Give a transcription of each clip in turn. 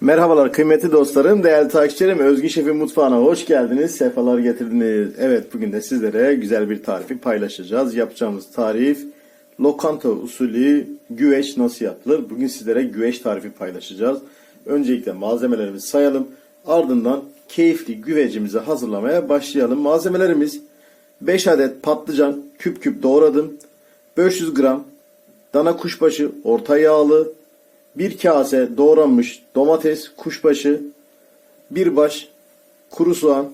Merhabalar kıymetli dostlarım, değerli takipçilerim. Özgün Şef'in mutfağına hoş geldiniz, sefalar getirdiniz. Evet bugün de sizlere güzel bir tarifi paylaşacağız. Yapacağımız tarif lokanta usulü güveç nasıl yapılır? Bugün sizlere güveç tarifi paylaşacağız. Öncelikle malzemelerimizi sayalım. Ardından keyifli güvecimizi hazırlamaya başlayalım. Malzemelerimiz 5 adet patlıcan küp küp doğradım. 500 gram dana kuşbaşı orta yağlı, bir kase doğranmış domates, kuşbaşı, bir baş kuru soğan,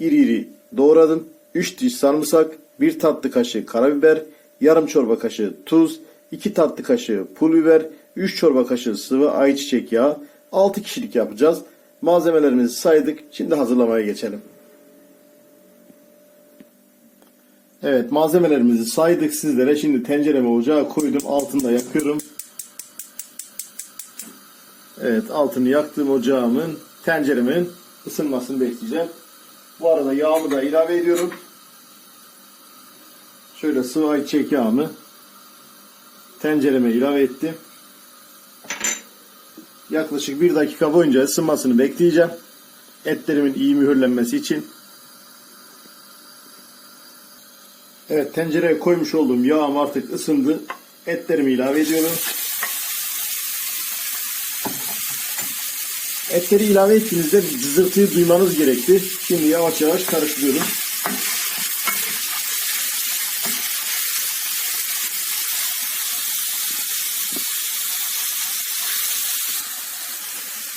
iri iri doğradım. 3 diş sarımsak, 1 tatlı kaşığı karabiber, yarım çorba kaşığı tuz, 2 tatlı kaşığı pul biber, 3 çorba kaşığı sıvı ayçiçek yağı, 6 kişilik yapacağız. Malzemelerimizi saydık. Şimdi hazırlamaya geçelim. Evet malzemelerimizi saydık sizlere. Şimdi tencereme ocağa koydum. Altında yakıyorum. Evet altını yaktığım ocağımın tenceremin ısınmasını bekleyeceğim. Bu arada yağımı da ilave ediyorum. Şöyle sıvı ayçiçek yağımı tencereme ilave ettim. Yaklaşık bir dakika boyunca ısınmasını bekleyeceğim. Etlerimin iyi mühürlenmesi için. Evet tencereye koymuş olduğum yağım artık ısındı. Etlerimi ilave ediyorum. Etleri ilave ettiğinizde cızırtıyı duymanız gerekti. Şimdi yavaş yavaş karıştırıyorum.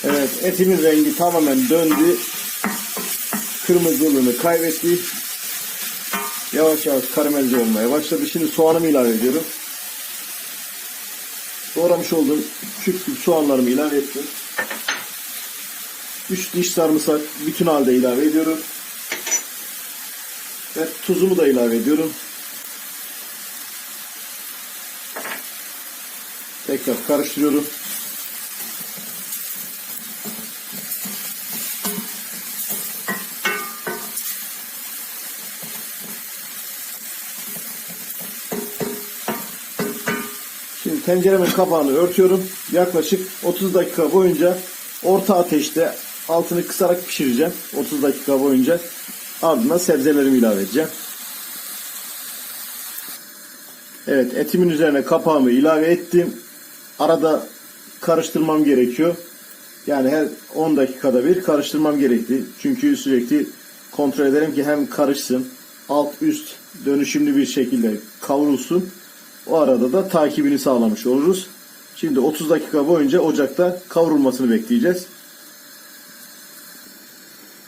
Evet etimin rengi tamamen döndü. Kırmızılığını kaybetti. Yavaş yavaş karamelize olmaya başladı. Şimdi soğanımı ilave ediyorum. Doğramış olduğum küp soğanlarımı ilave ettim. 3 diş sarımsak bütün halde ilave ediyorum. Ve tuzumu da ilave ediyorum. Tekrar karıştırıyorum. Şimdi tenceremin kapağını örtüyorum. Yaklaşık 30 dakika boyunca orta ateşte altını kısarak pişireceğim. 30 dakika boyunca. Ardından sebzelerimi ilave edeceğim. Evet etimin üzerine kapağımı ilave ettim. Arada karıştırmam gerekiyor. Yani her 10 dakikada bir karıştırmam gerekti. Çünkü sürekli kontrol ederim ki hem karışsın, alt üst dönüşümlü bir şekilde kavrulsun. O arada da takibini sağlamış oluruz. Şimdi 30 dakika boyunca ocakta kavrulmasını bekleyeceğiz.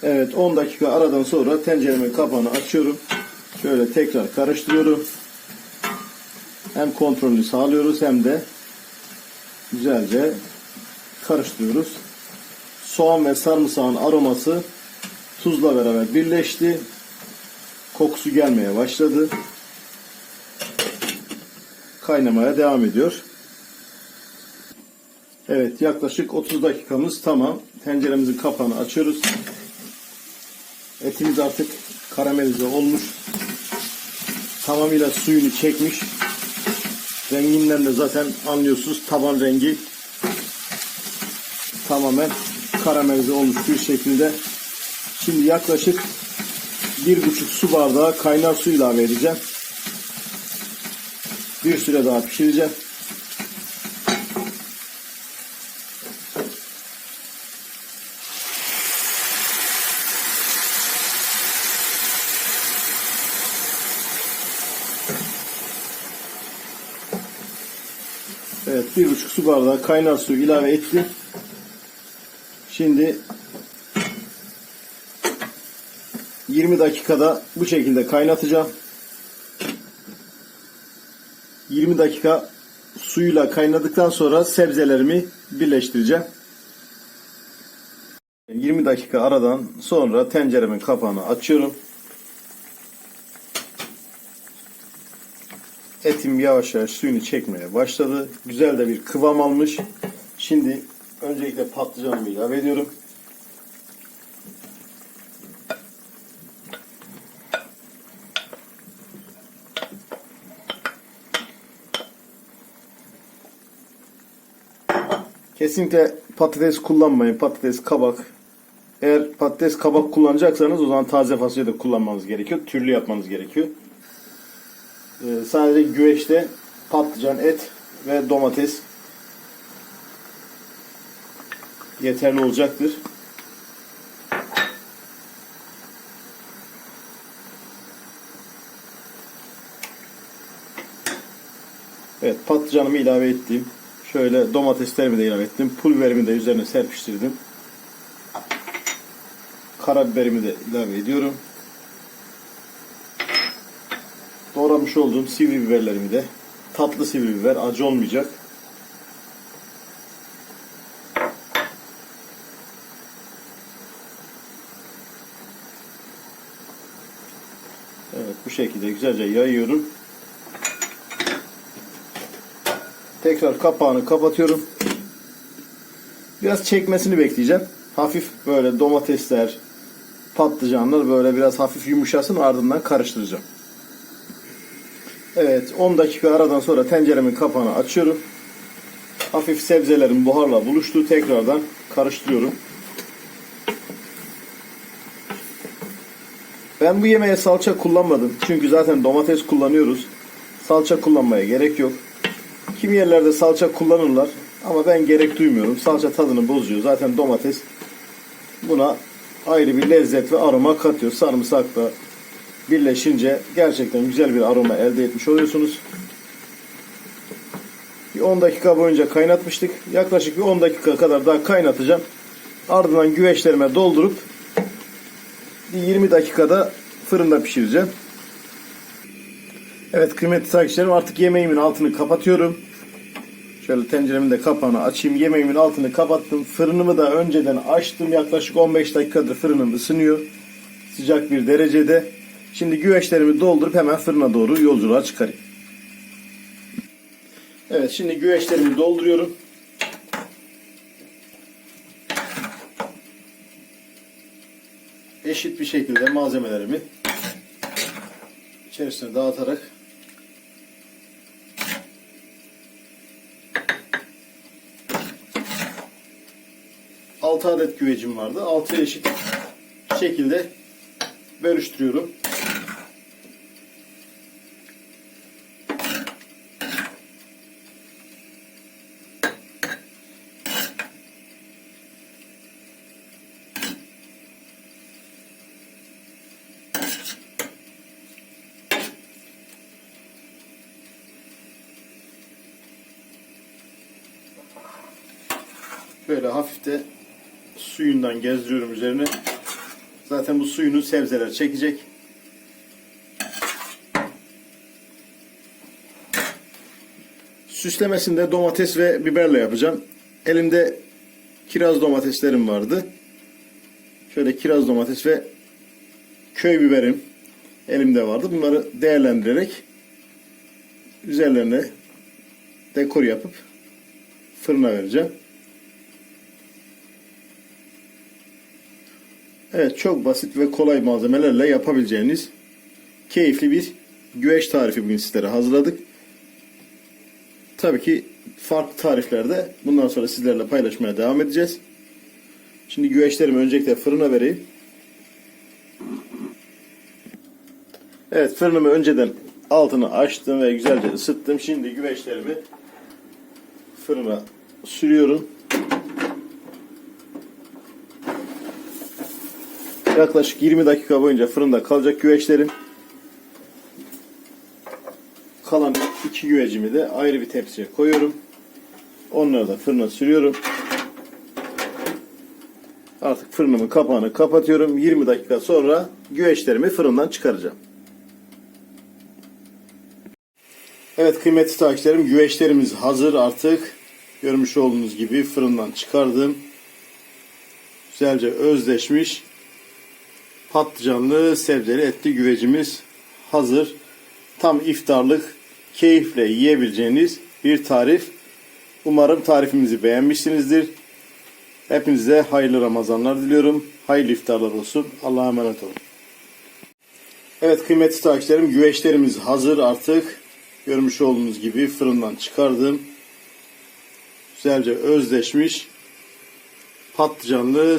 Evet 10 dakika aradan sonra tenceremin kapağını açıyorum. Şöyle tekrar karıştırıyorum. Hem kontrolünü sağlıyoruz hem de güzelce karıştırıyoruz. Soğan ve sarımsağın aroması tuzla beraber birleşti. Kokusu gelmeye başladı. Kaynamaya devam ediyor. Evet yaklaşık 30 dakikamız tamam. Tenceremizin kapağını açıyoruz. Etimiz artık karamelize olmuş. Tamamıyla suyunu çekmiş. Renginden de zaten anlıyorsunuz taban rengi tamamen karamelize olmuş bir şekilde. Şimdi yaklaşık bir buçuk su bardağı kaynar su ilave edeceğim. Bir süre daha pişireceğim. Evet bir buçuk su bardağı kaynar su ilave ettim. Şimdi 20 dakikada bu şekilde kaynatacağım. 20 dakika suyla kaynadıktan sonra sebzelerimi birleştireceğim. 20 dakika aradan sonra tenceremin kapağını açıyorum. Etim yavaş yavaş suyunu çekmeye başladı. Güzel de bir kıvam almış. Şimdi öncelikle patlıcanımı ilave ediyorum. Kesinlikle patates kullanmayın. Patates, kabak. Eğer patates, kabak kullanacaksanız o zaman taze fasulye de kullanmanız gerekiyor. Türlü yapmanız gerekiyor. Ee, sadece güveçte patlıcan, et ve domates yeterli olacaktır. Evet patlıcanımı ilave ettim. Şöyle domateslerimi de ilave ettim. Pul biberimi de üzerine serpiştirdim. Karabiberimi de ilave ediyorum. Doğramış olduğum sivri biberlerimi de tatlı sivri biber acı olmayacak. Evet bu şekilde güzelce yayıyorum. Tekrar kapağını kapatıyorum. Biraz çekmesini bekleyeceğim. Hafif böyle domatesler, patlıcanlar böyle biraz hafif yumuşasın ardından karıştıracağım. Evet 10 dakika aradan sonra tenceremin kapağını açıyorum. Hafif sebzelerim buharla buluştu. Tekrardan karıştırıyorum. Ben bu yemeğe salça kullanmadım. Çünkü zaten domates kullanıyoruz. Salça kullanmaya gerek yok. Kimi yerlerde salça kullanırlar ama ben gerek duymuyorum. Salça tadını bozuyor. Zaten domates buna ayrı bir lezzet ve aroma katıyor. Sarımsakla birleşince gerçekten güzel bir aroma elde etmiş oluyorsunuz. Bir 10 dakika boyunca kaynatmıştık. Yaklaşık bir 10 dakika kadar daha kaynatacağım. Ardından güveçlerime doldurup bir 20 dakikada fırında pişireceğim. Evet kıymetli takipçilerim artık yemeğimin altını kapatıyorum. Şöyle tenceremin de kapağını açayım. Yemeğimin altını kapattım. Fırınımı da önceden açtım. Yaklaşık 15 dakikadır fırınım ısınıyor. Sıcak bir derecede. Şimdi güveçlerimi doldurup hemen fırına doğru yolculuğa çıkarayım. Evet şimdi güveçlerimi dolduruyorum. Eşit bir şekilde malzemelerimi içerisine dağıtarak 6 adet güvecim vardı. 6 eşit şekilde bölüştürüyorum. Böyle hafif de suyundan gezdiriyorum üzerine. Zaten bu suyunu sebzeler çekecek. Süslemesinde domates ve biberle yapacağım. Elimde kiraz domateslerim vardı. Şöyle kiraz domates ve köy biberim elimde vardı. Bunları değerlendirerek üzerlerine dekor yapıp fırına vereceğim. Evet çok basit ve kolay malzemelerle yapabileceğiniz keyifli bir güveç tarifi bugün sizlere hazırladık. Tabii ki farklı tariflerde bundan sonra sizlerle paylaşmaya devam edeceğiz. Şimdi güveçlerimi öncelikle fırına vereyim. Evet fırınımı önceden altını açtım ve güzelce ısıttım. Şimdi güveçlerimi fırına sürüyorum. Yaklaşık 20 dakika boyunca fırında kalacak güveçlerim. Kalan iki güvecimi de ayrı bir tepsiye koyuyorum. Onları da fırına sürüyorum. Artık fırınımın kapağını kapatıyorum. 20 dakika sonra güveçlerimi fırından çıkaracağım. Evet kıymetli takipçilerim güveçlerimiz hazır artık. Görmüş olduğunuz gibi fırından çıkardım. Güzelce özleşmiş patlıcanlı sebzeli etli güvecimiz hazır. Tam iftarlık keyifle yiyebileceğiniz bir tarif. Umarım tarifimizi beğenmişsinizdir. Hepinize hayırlı Ramazanlar diliyorum. Hayırlı iftarlar olsun. Allah'a emanet olun. Evet kıymetli takipçilerim güveçlerimiz hazır artık. Görmüş olduğunuz gibi fırından çıkardım. güzelce özleşmiş patlıcanlı